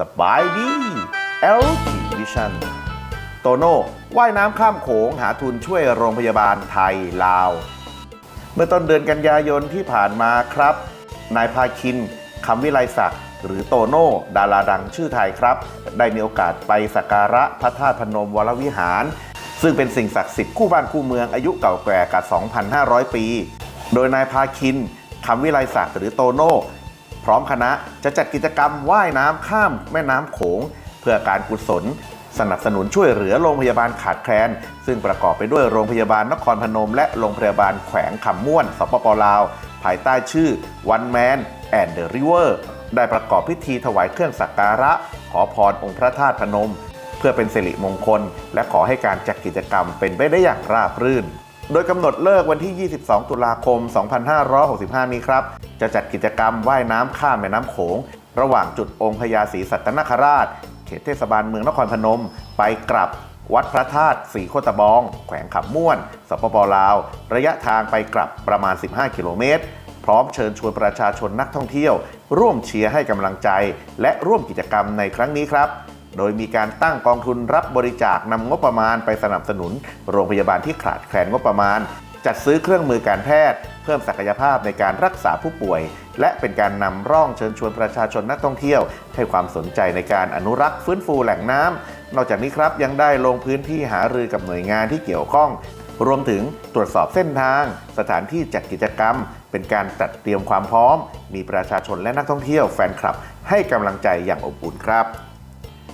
สบายดี LT Vision โตโน่ว่ายน้ำข้ามโขงหาทุนช่วยโรงพยาบาลไทยลาว เมื่อต้นเดือนกันยายนที่ผ่านมาครับ นายพาคินคำวิไลศักดิ์หรือโตโน่ ดาราดังชื่อไทยครับ ได้มีโอกาสไปสักการะพระธาตุพนมวรวิหาร ซึ่งเป็นสิ่งศักดิ์สิทธิ์คู่บ้านคู่เมืองอายุเก่าแก่กว่า 2,500 ปี โดยนายพาคินคำวิไลศักดิ์หรือโตโน่พร้อมคณะจะจัดกิจกรรมว่ายน้ำข้ามแม่น้ำโขง เพื่อการกุศล สนับสนุนช่วยเหลือโรงพยาบาลขาดแคลน ซึ่งประกอบไปด้วยโรงพยาบาลนครพนม และโรงพยาบาลแขวงคำม่วน สปปลาว ภายใต้ชื่อ One Man and the River ได้ประกอบพิธีถวายเครื่องสักการะ ขอพรองค์พระธาตุพนม เพื่อเป็นสิริมงคล และขอให้การจัดกิจกรรมเป็นไปได้อย่างราบรื่น โดยกำหนดเลิกวันที่ 22 ตุลาคม 2565 นี้ครับ จะจัดกิจกรรมว่ายน้ำข้ามแม่น้ำโขง ระหว่างจุดองค์พญาศรีสัตนคราช เขตเทศบาลเมืองนครพนม ไปกลับวัดพระธาตุสีโคตะบอง แขวงขับม่วน สปปลาว ระยะทางไปกลับประมาณ 15 กิโลเมตร พร้อมเชิญชวนประชาชนนักท่องเที่ยว ร่วมเชียร์ให้กำลังใจ และร่วมกิจกรรมในครั้งนี้ครับ โดยมีการตั้งกองทุนรับบริจาคนำงบประมาณไปสนับสนุน โรงพยาบาลที่ขาดแคลนงบประมาณ จัดซื้อเครื่องมือการแพทย์ เพิ่มศักยภาพในการรักษาผู้ป่วย และเป็นการนำร่องเชิญชวนประชาชนนักท่องเที่ยว ให้ความสนใจในการอนุรักษ์ฟื้นฟูแหล่งน้ำนอกจากนี้ครับยังได้ลงพื้นที่หารือกับหน่วยงานที่เกี่ยวข้องรวมถึงตรวจสอบเส้นทาง สถานที่จัดกิจกรรม เป็นการจัดเตรียมความพร้อม มีประชาชนและนักท่องเที่ยวแฟนคลับ ให้กำลังใจอย่างอบอุ่นครับ